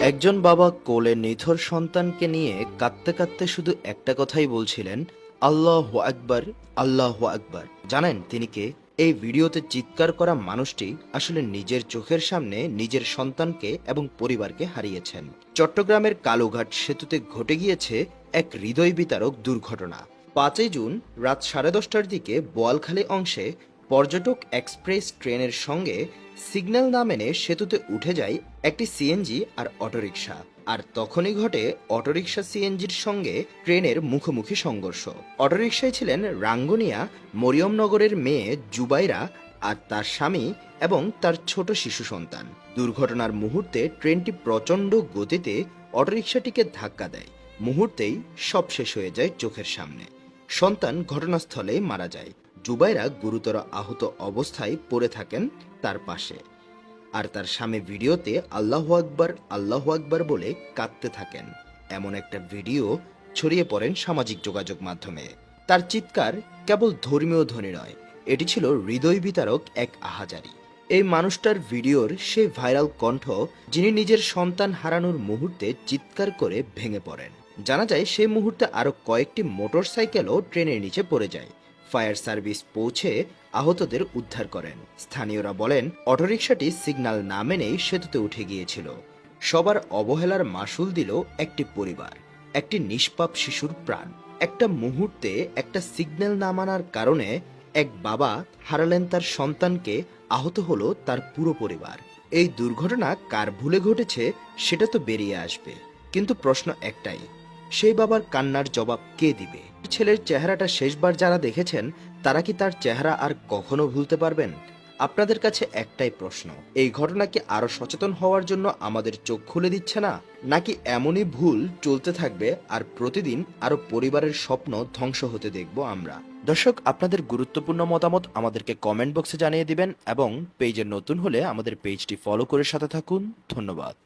একজন বাবা কোলে নিথর সন্তানকে নিয়ে কাঁদতে কাঁদতে শুধু একটা কথাই বলছিলেন, আল্লাহ আকবার আল্লাহ আকবার। জানেন তিনি কে? এই ভিডিওতে চিৎকার করা মানুষটি আসলে নিজের চোখের সামনে নিজের সন্তানকে এবং পরিবারকে হারিয়েছেন। চট্টগ্রামের কালুঘাট সেতুতে ঘটে গিয়েছে এক হৃদয় বিতারক দুর্ঘটনা। পাঁচই জুন রাত সাড়ে দশটার দিকে বোয়ালখালী অংশে পর্যটক এক্সপ্রেস ট্রেনের সঙ্গে সিগন্যাল না মেনে সেতুতে উঠে যায় একটি সিএনজি আর অটোরিকশা। আর তখনই ঘটে অটোরিকশা সিএনজির সঙ্গে ট্রেনের মুখোমুখি সংঘর্ষ। অটোরিকশায় ছিলেন রাঙ্গুনিয়া, মরিয়মনগরের মেয়ে জুবাইরা আর তার স্বামী এবং তার ছোট শিশু সন্তান। দুর্ঘটনার মুহূর্তে ট্রেনটি প্রচণ্ড গতিতে অটোরিকশাটিকে ধাক্কা দেয়। মুহূর্তেই সব শেষ হয়ে যায় চোখের সামনে। সন্তান ঘটনাস্থলেই মারা যায়। জুবাইরা গুরুতর আহত অবস্থায় পড়ে থাকেন তার পাশে। আর তার স্বামী ভিডিওতে আল্লাহ আকবার আল্লাহ আকবার বলে কাঁদতে থাকেন। এমন একটা ভিডিও ছড়িয়ে পড়েন সামাজিক যোগাযোগ মাধ্যমে। তার চিৎকার কেবল ধর্মীয় ধ্বনি নয়, এটি ছিল হৃদয় বিতারক এক আহাজারি। এই মানুষটার ভিডিওর সেই ভাইরাল কণ্ঠ, যিনি নিজের সন্তান হারানোর মুহূর্তে চিৎকার করে ভেঙে পড়েন। জানা যায়, সেই মুহূর্তে আরও কয়েকটি মোটরসাইকেলও ট্রেনের নিচে পড়ে যায়। ফায়ার সার্ভিস পৌঁছে আহতদের উদ্ধার করেন। স্থানীয়রা বলেন, অটোরিকশাটি সিগন্যাল না মেনেই সেতুতে উঠে গিয়েছিল। সবার অবহেলার মাসুল দিল একটি পরিবার, একটি নিষ্পাপ শিশুর প্রাণ। একটা মুহূর্তে একটা সিগন্যাল না মানার কারণে এক বাবা হারালেন তার সন্তানকে, আহত হলো তার পুরো পরিবার। এই দুর্ঘটনা কার ভুলে ঘটেছে সেটা তো বেরিয়ে আসবে। কিন্তু প্রশ্ন একটাই, সেই বাবার কান্নার জবাব কে দিবে? ছেলের চেহারাটা শেষবার যারা দেখেছেন, তারা কি তার চেহারা আর কখনো ভুলতে পারবেন? আপনাদের কাছে একটাই প্রশ্ন, এই ঘটনা কি আরও সচেতন হওয়ার জন্য আমাদের চোখ খুলে দিচ্ছে না? নাকি এমনই ভুল চলতে থাকবে আর প্রতিদিন আরও পরিবারের স্বপ্ন ধ্বংস হতে দেখব আমরা? দর্শক, আপনাদের গুরুত্বপূর্ণ মতামত আমাদেরকে কমেন্ট বক্সে জানিয়ে দিবেন এবং পেজে নতুন হলে আমাদের পেজটি ফলো করে সাথে থাকুন। ধন্যবাদ।